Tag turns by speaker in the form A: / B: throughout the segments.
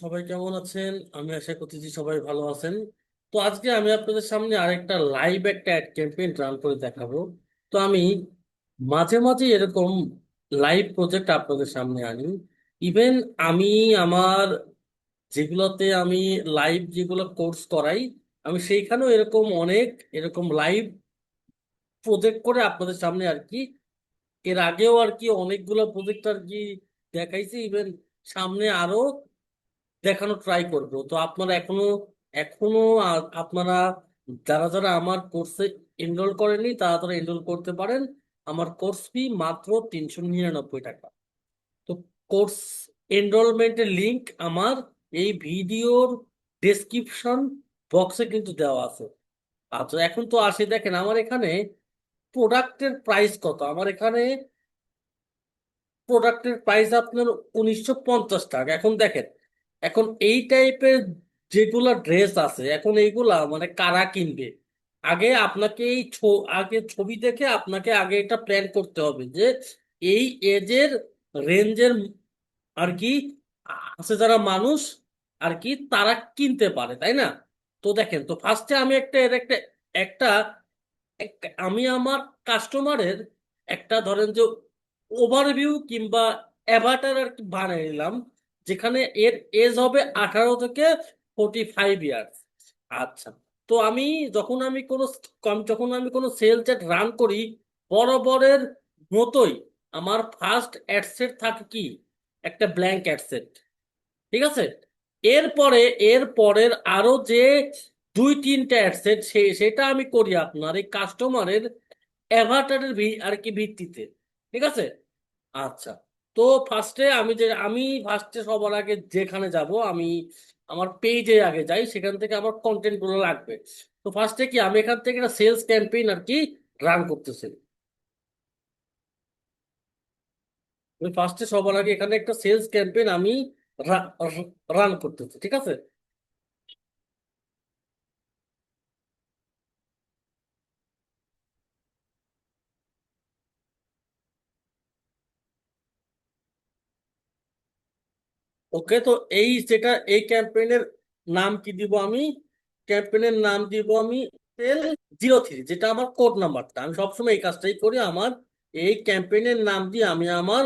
A: সবাই কেমন আছেন? আমি আশা করতেছি সবাই ভালো আছেন। তো আজকে আমি আপনাদের সামনে আরেকটা লাইভ একটা অ্যাড ক্যাম্পেইন রান করে দেখাবো। তো আমি মাঝে মাঝে এরকম লাইভ প্রজেক্ট আপনাদের সামনে আনি। ইভেন আমি, আমার যেগুলোতে আমি লাইভ যেগুলো কোর্স করাই, আমি সেইখানেও এরকম অনেক এরকম লাইভ প্রজেক্ট করে আপনাদের সামনে আর কি, এর আগেও আর কি অনেকগুলো প্রজেক্ট আর কি দেখাইছি। ইভেন সামনে আরও দেখানো ট্রাই করব। তো আপনারা এখনও এখনও আপনারা যারা যারা আমার কোর্সে এনরোল করেনি তারা তারা এনরোল করতে পারেন। আমার কোর্স ফি মাত্র তিনশো নিরানব্বই টাকা। তো কোর্স এনরোলমেন্টের লিংক আমার এই ভিডিওর ডেসক্রিপশন বক্সে কিন্তু দেওয়া আছে। আচ্ছা এখন তো আসে, দেখেন আমার এখানে প্রোডাক্টের প্রাইস কত? আমার এখানে প্রোডাক্টের প্রাইস আপনার উনিশশো পঞ্চাশ টাকা। এখন দেখেন এখন এই টাইপের যেগুলা ড্রেস আছে, এখন এইগুলা মানে কারা কিনবে? আগে আপনাকে এই আগে ছবি দেখে আপনাকে আগে এটা প্ল্যান করতে হবে যে এই এজের রেঞ্জের আর কি আছে যারা মানুষ আর কি তারা কিনতে পারে, তাই না? তো দেখেন, তো ফার্স্টে আমি একটা, এর একটা একটা আমি আমার কাস্টমারের একটা ধরেন যে ওভারভিউ কিংবা অ্যাভাটার আর কি বানিয়ে নিলাম। যেখানে এর এজ হবে আঠারো থেকে ফোর্টি ফাইভ ইয়ার্স আচ্ছা তো আমি যখন আমি কোনো যখন আমি কোনো সেল চ্যাট রান করি, বরাবরের মতোই আমার ফার্স্ট অ্যাডসেট থাকে কি? একটা ব্ল্যাঙ্ক অ্যাডসেট ঠিক আছে? এরপরে এর পরের আরও যে দুই, তিনটা অ্যাডসেট সে, সেটা আমি করি আপনার এই কাস্টমারের অ্যাভাটারের আর কি ভিত্তিতে। ঠিক আছে? আচ্ছা তো ফার্স্টে আমি যে, আমি ফার্স্টে সবার আগে যেখানে যাব, আমি আমার পেজে আগে যাই, সেখান থেকে আমার কন্টেন্টগুলো লাগবে। তো ফার্স্টে কি, আমি এখান থেকে একটা সেলস ক্যাম্পেইন আর কি রান করতেছি। ফার্স্টে সবার আগে এখানে একটা সেলস ক্যাম্পেইন আমি রান করতেছি, ঠিক আছে? ওকে তো এই যেটা, এই ক্যাম্পেইনের নাম কি দিব আমি? ক্যাম্পেইনের নাম দিব আমি সেল জিরো থ্রি যেটা আমার কোড নাম্বারটা আমি সবসময় এই কাজটাই করি আমার, এই ক্যাম্পেইনের নাম দিয়ে আমি আমার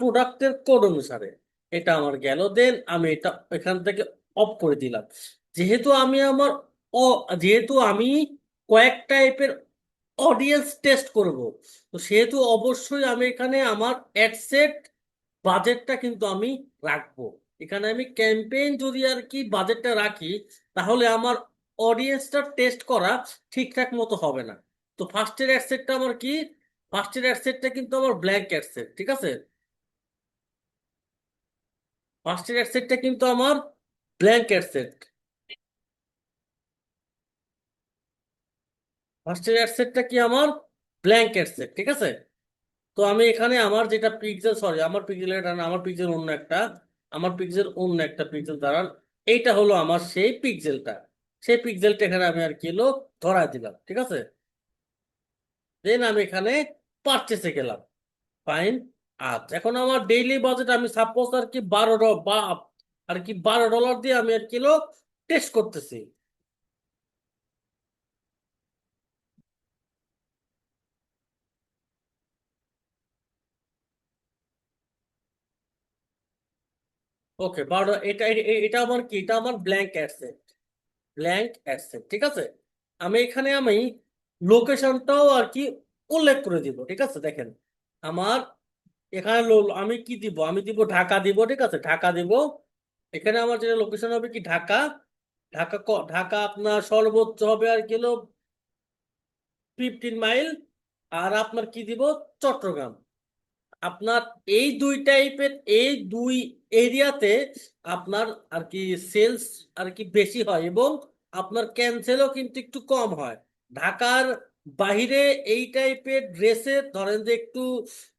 A: প্রোডাক্টের কোড অনুসারে এটা আমার গেল। দেন আমি এটা এখান থেকে অফ করে দিলাম। যেহেতু আমি আমার অ, যেহেতু আমি কয়েক টাইপের অডিয়েন্স টেস্ট করব, তো সেহেতু অবশ্যই আমি এখানে আমার অ্যাডসেট বাজেটটা কিন্তু আমি রাখব। এখানে আমি ক্যাম্পেইন যদি আর কি বাজেটটা রাখি, তাহলে আমার অডিয়েন্সটা টেস্ট করা ঠিকঠাক মতো হবে না। তো ফার্স্টের অ্যাডসেটটা আমার কি? ফার্স্টের অ্যাডসেটটা কিন্তু আমার ব্ল্যাঙ্ক অ্যাডসেট ঠিক আছে? ফার্স্টের অ্যাডসেটটা কিন্তু আমার ব্ল্যাঙ্ক অ্যাডসেট ফার্স্টের অ্যাডসেটটা কি আমার ব্ল্যাঙ্ক অ্যাডসেট ঠিক আছে? তো আমি এখানে আমার যেটা পিক্সেল সরি আমার পিক্সেল এটা না আমার পিক্সেল অন্য একটা, আমার পিক্সেল অন্য একটা পিক্সেল দাঁড়ান। এইটা হলো আমার সেই পিক্সেলটা সেই পিক্সেলটা এখানে আমি আর কি হলো ধরা দিলাম, ঠিক আছে? দেন আমি এখানে পারচেসে গেলাম। ফাইন আচ্ছা এখন আমার ডেইলি বাজেট আমি সাপোজ আর কি বারো বা, আর কি বারো ডলার দিয়ে আমি আর কিলো টেস্ট করতেছি। ওকে বারো এটা, এ- এ- এটা আমার কি? এটা আমার ব্ল্যাঙ্ক অ্যাডসেট ব্ল্যাঙ্ক অ্যাডসেট ঠিক আছে? আমি এখানে আমি লোকেশনটাও আর কি উল্লেখ করে দিব, ঠিক আছে? দেখেন, আমার এখানে আমি কি দিব? আমি দিব ঢাকা দিব, ঠিক আছে? ঢাকা দিব। এখানে আমার যেটা লোকেশন হবে কি? ঢাকা। ঢাকা ক- ঢাকা আপনার সর্বোচ্চ হবে আর কিলো ফিফটিন মাইল আর আপনার কি দিব? চট্টগ্রাম। আপনার এই দুই টাইপের এই দুই এরিয়াতে আপনার আর কি সেলস আর কি বেশি হয় এবং আপনার ক্যান্সেলও কিন্তু একটু কম হয়। ঢাকার বাহিরে এই টাইপের ড্রেসে ধরেন যে একটু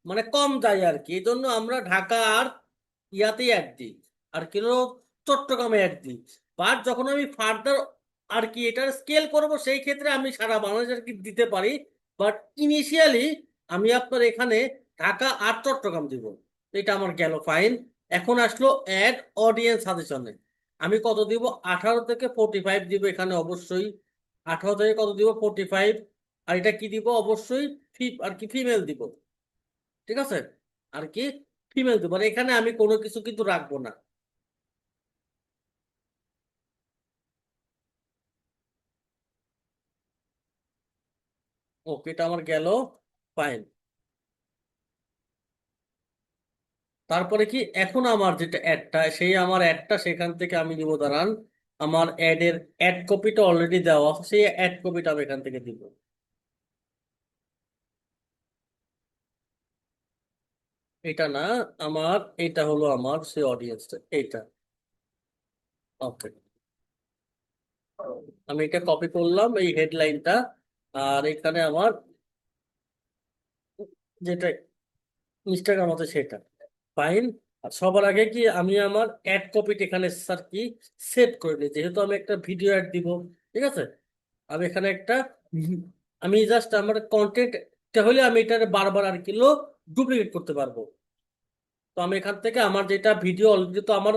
A: মানে কম যায় আর কি এই জন্য আমরা ঢাকা আর ইয়াতেই অ্যাড দিই আর কি চট্টগ্রামে অ্যাড দিই বাট যখন আমি ফার্দার আর কি এটার স্কেল করব, সেই ক্ষেত্রে আমি সারা বাংলাদেশ আর কি দিতে পারি। বাট ইনিশিয়ালি আমি আপনার এখানে ঢাকা আর চট্টগ্রাম দিব। এটা আমার গেল ফাইন এখন আসলো অ্যাড অডিয়েন্স সাজেশনে আমি কত দিব? আঠারো থেকে ফোর্টি ফাইভ দিব এখানে অবশ্যই। আঠারো থেকে কত দিব? ফোর্টি ফাইভ আর এটা কি দিব? অবশ্যই আর কি ফিমেল দিব। ঠিক আছে? আর কি ফিমেল দিব? মানে এখানে আমি কোনো কিছু কিন্তু রাখব না। ওকে এটা আমার গেল। ফাইন তারপরে কি এখন আমার যেটা অ্যাডটা সেই আমার অ্যাডটা সেখান থেকে আমি দিব দাঁড়ান, আমার অ্যাডের অ্যাড কপিটা অলরেডি দেওয়া সেই অ্যাড কপিটা আমি এখান থেকে দিব। এটা না, আমার, এটা হলো আমার সেই অডিয়েন্সটা এইটা। ওকে আমি এটা কপি করলাম, এই হেডলাইনটা আর এখানে আমার যেটা ইনস্টাগ্রাম আছে, সেটা। ফাইন সবার আগে কি আমি আমার অ্যাড কপিটা এখানে স্যার কি সেভ করে নিই। যেহেতু আমি একটা ভিডিও অ্যাড দিব, ঠিক আছে? আমি এখানে একটা, আমি জাস্ট আমার কন্টেন্ট হলে আমি এটা বারবার আর কিলো ডুপ্লিকেট করতে পারব। তো আমি এখান থেকে আমার যেটা ভিডিও অলরেডি তো আমার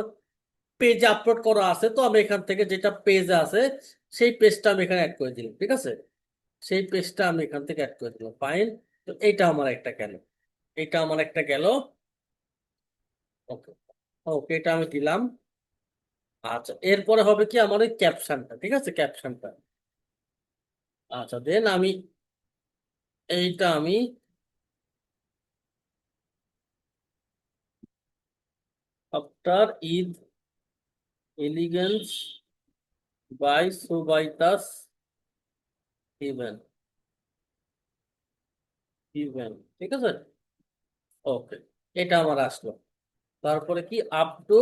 A: পেজে আপলোড করা আছে, তো আমি এখান থেকে যেটা পেজে আছে, সেই পেজটা আমি এখানে অ্যাড করে দিলাম, ঠিক আছে? সেই পেজটা আমি এখান থেকে অ্যাড করে দিলাম ফাইন তো এইটা আমার একটা গেল। এটা আমার একটা গেল। ওকে ওকে এটা আমি দিলাম। আচ্ছা এরপরে হবে কি আমার ওই ক্যাপশনটা ঠিক আছে? ক্যাপশনটা আচ্ছা দেন আমি এইটা আমি আফটার ঈদ এলিগেন্স বাই সুবাইতাস ইভেন ইভেন ঠিক আছে? ওকে এটা আমার আসলো। তারপরে কি up to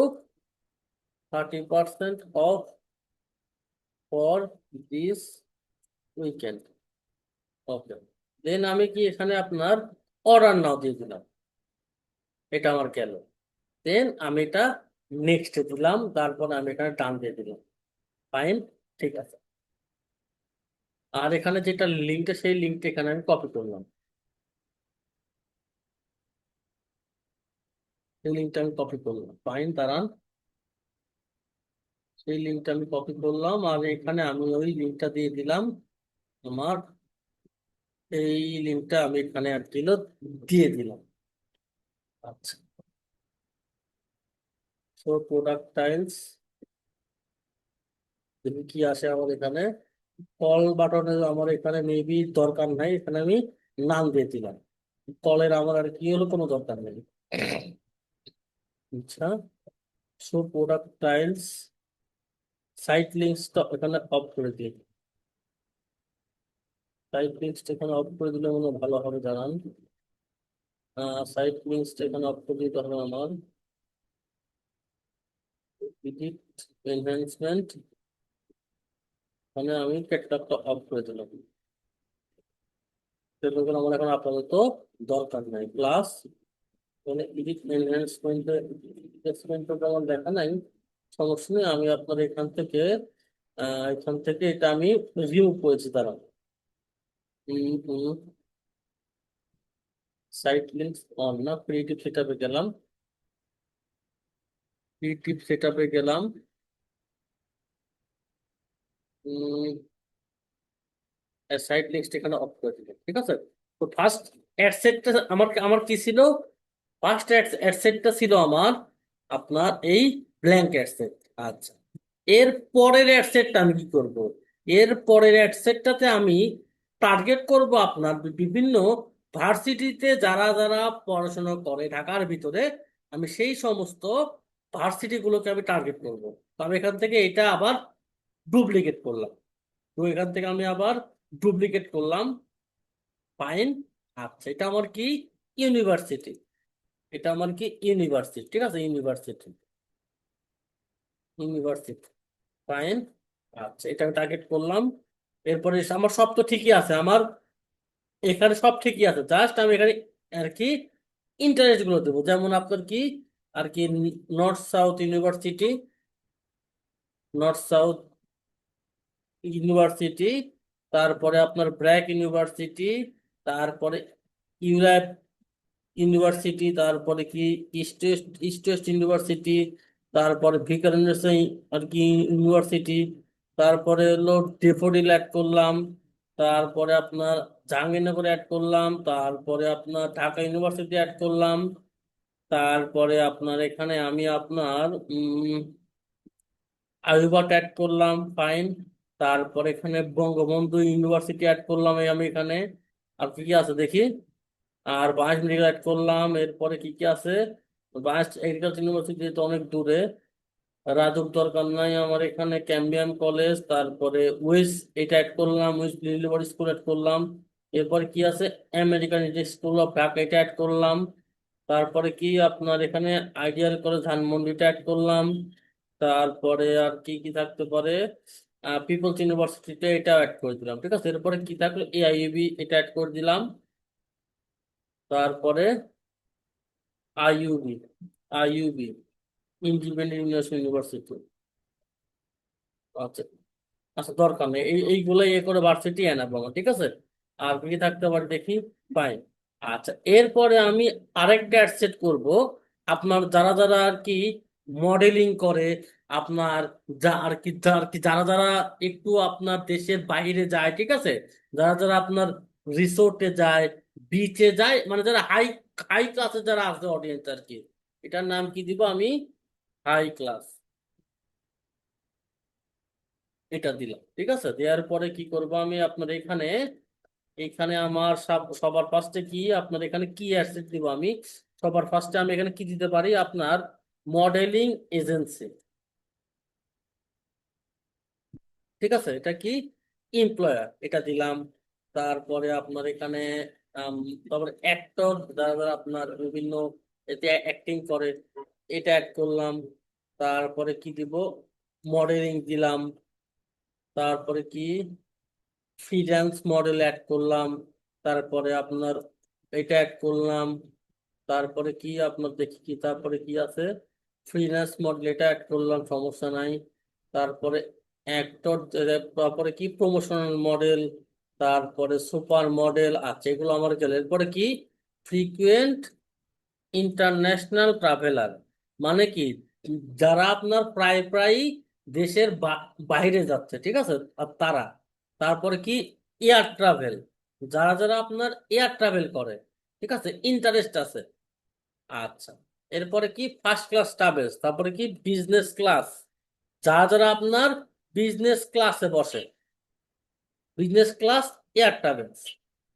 A: thirty percent off for this weekend okay then আমি কি এখানে আপনার অর্ডার নাও দিয়ে দিলাম। এটা আমার গেল। দেন আমি এটা নেক্সট দিলাম, তারপর আমি এখানে টান দিয়ে দিলাম। ফাইন ঠিক আছে। আর এখানে যেটা লিঙ্কটা সেই লিঙ্কটা এখানে আমি কপি করলাম। সেই লিঙ্কটা আমি কপি করলাম। ফাইন দাঁড়ান। সেই লিঙ্কটা আমি কপি করলাম আর এখানে আমি ওই লিঙ্কটা দিয়ে দিলাম। আমার এই লিঙ্কটা আমি এখানে আর দিল দিয়ে দিলাম। আচ্ছা। সো প্রোডাক্ট টাইলস দেখি কি আসে আমার এখানে। কল বাটনে আমার এখানে মেবি দরকার নাই, এখানে আমি নাম দিয়ে দিলাম। কলের আমার আর কি হলো কোনো দরকার নেই। আচ্ছা সো প্রোডাক্ট টাইলস সাইট লিঙ্কসটা এখানে অফ করে দিই। সাইট লিঙ্কসটা এখানে অফ করে দিলে মনে ভালো হবে জানান। সাইট লিঙ্কসটা এখানে অফ করে দিতে হবে আমার। এডিট এনহ্যান্সমেন্ট মানে আমি ক্যাটালগটা অফ করে দিলাম। সেগুলো আমার এখন আপাতত দরকার নাই। প্লাস মানে এডিট এনহ্যান্সমেন্ট এনহ্যান্সমেন্ট আমার দেখা নাই। সমস্যা নেই, আমি আপনার এখান থেকে এখান থেকে এটা আমি রিমুভ করেছি তারা সাইট লিঙ্কস অন না ক্রিয়েটিভ সেটআপে গেলাম। ক্রিয়েটিভ সেটআপে গেলাম। সাইট লিঙ্কস এখানে অফ করে দিলাম, ঠিক আছে? তো ফার্স্ট অ্যাড সেটটা আমার আমার কি ছিল? ফার্স্ট অ্যাড সেটটা ছিল আমার, আপনার এই ব্ল্যাঙ্ক অ্যাড সেট আচ্ছা। এর পরের অ্যাড সেটটা আমি কি করব? এর পরের অ্যাড সেটটাতে আমি টার্গেট করব আপনার বিভিন্ন ভার্সিটিতে যারা যারা পড়াশোনা করে ঢাকার ভিতরে, আমি সেই সমস্ত ভার্সিটিগুলোকে আমি টার্গেট করব। তো আমি এখান থেকে এটা আবার ডুপ্লিকেট করলাম। তো এখান থেকে আমি আবার ডুপ্লিকেট করলাম। ফাইন আচ্ছা এটা আমার কি? ইউনিভার্সিটি এটা আমার কি ইউনিভার্সিটি ঠিক আছে? ইউনিভার্সিটি ইউনিভার্সিটি ফাইন আচ্ছা এটা আমি টার্গেট করলাম। এরপরে আমার সব তো ঠিকই আছে, আমার এখানে সব ঠিকই আছে। জাস্ট আমি এখানে আর কি ইন্টারেস্টগুলো দেবো। যেমন আপনার কি আর কি north south university north south university তারপরে আপনার ব্র্যাক ইউনিভার্সিটি তারপরে ইউরোপ ইউনিভার্সিটি, তারপরে কি ইস্ট ওয়েস্ট ইউনিভার্সিটি তারপরে ভিকারুননিসা আর কি ইউনিভার্সিটি তারপরে হলো ডেফোডিল অ্যাড করলাম, তারপরে আপনার জাহাঙ্গীরনগর অ্যাড করলাম, তারপরে আপনার ঢাকা ইউনিভার্সিটি অ্যাড করলাম, তারপরে আপনার এখানে আমি আপনার আয়ুবাট অ্যাড করলাম ফাইন তারপরে এখানে বঙ্গবন্ধু ইউনিভার্সিটি অ্যাড করলাম আমি এখানে, আর কি আছে দেখি? আর বাংলাদেশ মেডিকেল অ্যাড করলাম, এরপরে কি কি আছে? বাংলাদেশ এগ্রিকালচার ইউনিভার্সিটি তো অনেক দূরে। রাজুক দরকার নাই আমার এখানে ক্যাম্বিয়াম কলেজ তারপরে উইস এটা অ্যাড করলাম উইস লিলিবর স্কুল অ্যাড করলাম। এরপরে কি আছে? আমেরিকান স্কুল অফ ঢাকা এটা অ্যাড করলাম। তারপরে কি আপনার এখানে আইডিয়াল কলেজ ধানমন্ডিটা অ্যাড করলাম। তারপরে আর কি কি থাকতে পারে? পিপলস ইউনিভার্সিটিতে এটা অ্যাড করে দিলাম, ঠিক আছে? এরপরে কি থাকল? এআইইবি এটা অ্যাড করে দিলাম। তারপরে আইইউবি আইইউবি ইন্ডিপেন্ডেন্ট ইউনিভার্সিটি আচ্ছা আচ্ছা দরকার নেই। এই এইগুলো এ করে ভার্সিটি আমার, ঠিক আছে? আর কি থাকতে পারে দেখি ফাইন আচ্ছা এরপরে আমি আরেকটা অ্যাড সেট করব। আপনার যারা যারা আর কি মডেলিং করে, আপনার যা আর কি আর কি, যারা যারা একটু আপনার দেশের বাইরে যায়, ঠিক আছে? যারা যারা আপনার রিসোর্টে যায় বিচে যায় মানে যারা হাই হাই ক্লাসে যারা আছে অডিয়েন্স আর কি, এটার নাম কি দিব আমি? হাই ক্লাস এটা দিলাম, ঠিক আছে? দেওয়ার পরে কি করব আমি আপনার এখানে এখানে আমার সবার ফার্স্টে কি, আপনার এখানে কি অ্যাসেট দিব আমি? সবার ফার্স্টে আমি এখানে কি দিতে পারি? আপনার মডেলিং এজেন্সি ঠিক আছে? এটা কি? এমপ্লয়ার এটা দিলাম। তারপরে আপনার এখানে তারপরে অ্যাক্টর যারা আপনার বিভিন্ন এতে অ্যাক্টিং করে, এটা অ্যাড করলাম, তারপরে কি দিব? মডেলিং দিলাম, তারপরে কি? ফ্রিল্যান্স মডেল অ্যাড করলাম, তারপরে আপনার এটা অ্যাড করলাম, তারপরে কি আপনার দেখি কি, তারপরে কি আছে? ফ্রিল্যান্স মডেল এটা অ্যাড করলাম, সমস্যা নাই। তারপরে অ্যাক্টর তারপরে কি? প্রমোশনাল মডেল তারপরে সুপার মডেল আছে, এগুলো আমার গেল এরপরে কি? Frequent international traveller. মানে কি? যারা আপনার প্রায় প্রায় দেশের বাইরে যাচ্ছে, ঠিক আছে? আর তারা। তারপরে কি? Air travel. যারা যারা আপনার এয়ার ট্রাভেল করে, ঠিক আছে? ইন্টারেস্ট আছে। আচ্ছা। এরপরে কি? First class travels. তারপরে কি? Business class. যারা যারা আপনার বিজনেস ক্লাসে বসে বিজনেস ক্লাস এয়ার ট্রাভেলস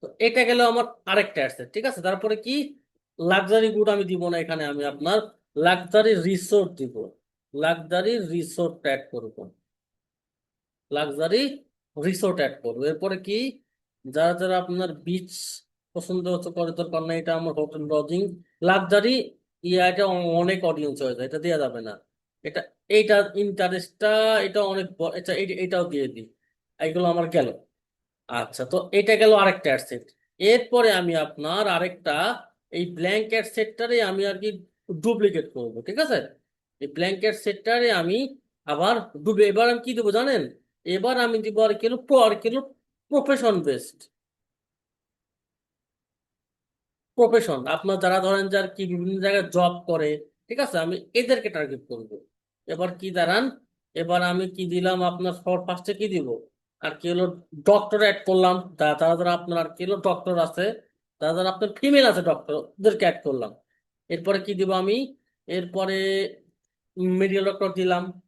A: তো এটা গেল আমার আরেকটা আছে ঠিক আছে? তারপরে কি? লাক্সারি গুড আমি দিব না এখানে, আমি আপনার লাক্সারি রিসোর্ট দিব। লাক্সারি রিসোর্ট অ্যাড করব। লাক্সারি রিসোর্ট অ্যাড করব। এরপরে কি? যারা যারা আপনার বিচ পছন্দ হচ্ছে, করে দরকার না এটা আমার হোটেল লজিং লাক্সারি ইয়া এটা অনেক অডিয়েন্স হয়ে যায়, এটা দেওয়া যাবে না। এটা এইটা ইন্টারেস্টটা এটা অনেক এটা এটাও দিয়ে দিই। এগুলো আমার গেল। আচ্ছা তো এটা গেল আরেকটা অ্যাডসেট এরপরে আমি আপনার আরেকটা, এই ব্ল্যাঙ্কেট সেটটারে আমি আর কি ডুপ্লিকেট করব, ঠিক আছে? এই ব্ল্যাঙ্কেট সেটটারে আমি আবার ডুবে, এবার আমি কি দেবো জানেন? এবার আমি দিব আর কি আর কি প্রফেশন বেসড প্রফেশন আপনার যারা ধরেন যার কি বিভিন্ন জায়গায় জব করে, ঠিক আছে? আমি এদেরকে টার্গেট করব। এবার কি দাঁড়ান? এবার আমি কি দিলাম আপনার ফার্স্টে কি দিব? আর কি হলো ডক্টর অ্যাড করলাম। যা- যারা আপনার আর কি হলো ডক্টর আছে তারা যারা আপনার ফিমেল আছে ডক্টর ওদেরকে অ্যাড করলাম। এরপরে কি দিব আমি? এরপরে মেডিকেল ডক্টর দিলাম,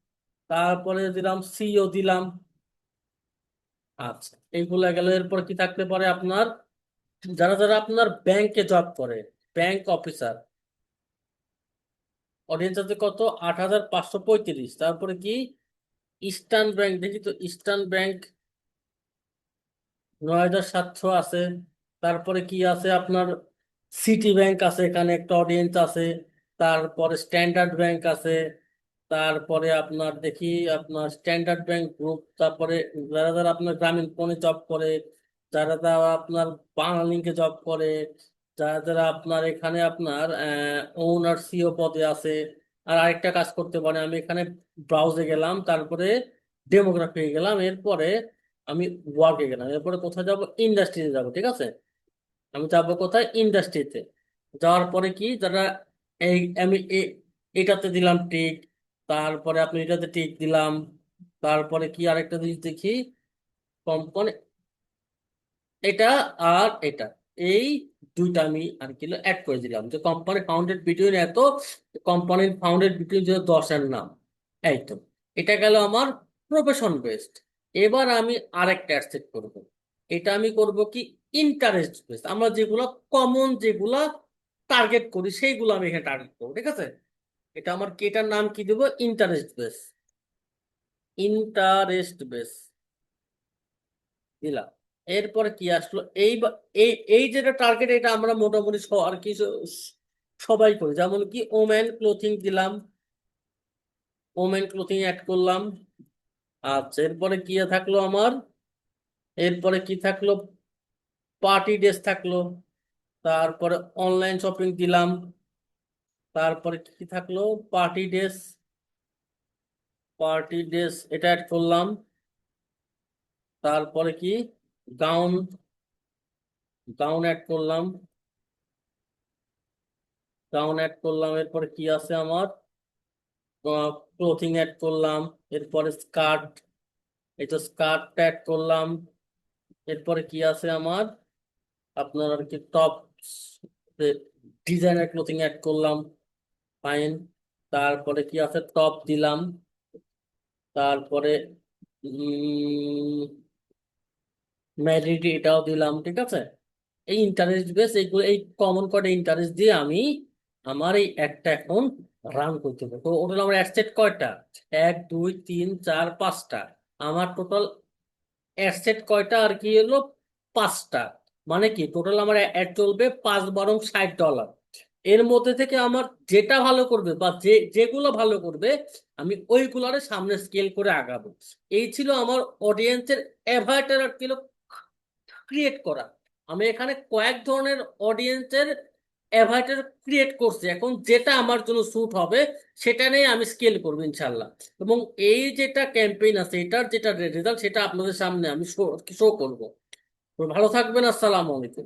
A: তারপরে দিলাম সিইও দিলাম। আচ্ছা এইগুলা গেল। এরপর কি থাকতে পারে আপনার? যারা যারা আপনার ব্যাংকে জব করে ব্যাংক অফিসার অডিয়েন্স আছে কত? আট হাজার পাঁচশো পঁয়ত্রিশ। তারপরে কি? ইস্টার্ন ব্যাংক দেখি তো ইস্টার্ন ব্যাংক নয় হাজার সাতশো আছে। তারপরে কি আছে? আপনার সিটি ব্যাংক আছে, এখানে একটা অডিয়েন্স আছে। তারপরে স্ট্যান্ডার্ড ব্যাংক আছে। তারপরে আপনার দেখি, আপনার স্ট্যান্ডার্ড ব্যাংক গ্রুপ তারপরে যারা যারা আপনার গ্রামীণ ফোনে জব করে, যারা যারা আপনার বাংলালিংকে জব করে, যারা যারা আপনার এখানে আপনার ওনার সিও পদে আছে, আর আরেকটা কাজ করতে পারে। আমি এখানে ব্রাউজে গেলাম, তারপরে ডেমোগ্রাফি গেলাম। এরপরে আমি ওয়ার্কে গেলাম, এরপরে কোথায় যাব? ইন্ডাস্ট্রিতে যাব, ঠিক আছে? আমি যাব কোথায়? ইন্ডাস্ট্রিতে যাওয়ার পরে কি? যারা এই, আমি এটাতে দিলাম টিক তারপরে আপনি এটাতে টিক দিলাম, তারপরে কি আরেকটা জিনিস দেখি? কোম্পানি এটা আর এটা, এই দুইটা আমি আর কি অ্যাড করে দিলাম। যে কোম্পানি ফাউন্ডেড বিটুইন এত কোম্পানির ফাউন্ডেড বিটুইন যে দশের নাম, এই তো। এটা গেল আমার প্রফেশন বেসড এবার আমি আরেকটা অ্যাড করব। এটা আমি করব কি? ইন্টারেস্ট বেস আমরা যেগুলো কমন যেগুলা টার্গেট করি, সেইগুলো আমি এখানে টার্গেট করব, ঠিক আছে? এটা আমার কেটার নাম কি দেবো? ইন্টারেস্ট বেস ইন্টারেস্ট বেস দিলাম। এরপরে কি আসলো? এই এই যেটা টার্গেট এটা আমরা মোটামুটি আর কি সবাই করি। যেমন কি ওমেন ক্লোথিং দিলাম। ওমেন ক্লোথিং অ্যাড করলাম। আচ্ছা এরপরে কি থাকল আমার? এরপরে কি থাকল? পার্টি ড্রেস থাকল। তারপরে অনলাইন শপিং দিলাম। তারপরে কি থাকল? Party dress. পার্টি ড্রেস এটা অ্যাড করলাম। তারপরে কি? গাউন। গাউন অ্যাড করলাম। গাউন অ্যাড করলাম। এরপরে কি আছে আমার? ক্লোথিং অ্যাড করলাম, এরপরে স্কার্ট এই তো স্কার্ট অ্যাড করলাম, এরপরে কি আছে আমার? আপনার আর কি টপ ডিজাইনার ক্লোথিং অ্যাড করলাম ফাইন তারপরে কি আছে? টপ দিলাম, তারপরে ম্যারিড এটাও দিলাম, ঠিক আছে? এই ইন্টারেস্ট বেস এইগুলো এই কমন কোড ইন্টারেস্ট দিয়ে আমি আমার এই একটা এখন রান করতে হবে। তো ওটা আমার অ্যাসেট কয়টা? এক, দুই, তিন, চার, পাঁচটা। আমার টোটাল অ্যাসেট কয়টা আর কি হলো? পাঁচটা। মানে কি? টোটাল আমার অ্যাড চলবে পাঁচ বরং ষাট ডলার এর মধ্যে থেকে আমার যেটা ভালো করবে বা যে, যেগুলো ভালো করবে, আমি ওইগুলারে সামনে স্কেল করে আগাবো। এই ছিল আমার অডিয়েন্সের অ্যাভাইটার কিলো ক্রিয়েট করা। আমি এখানে কয়েক ধরনের অডিয়েন্সের অ্যাভাইটার ক্রিয়েট করছে। এখন যেটা আমার জন্য স্যুট হবে, সেটা নিয়ে আমি স্কেল করব ইনশাল্লাহ এবং এই যেটা ক্যাম্পেইন আছে, এটার যেটা রেজাল্ট সেটা আপনাদের সামনে আমি শো শো করব। ভালো থাকবেন, আসসালামু আলাইকুম।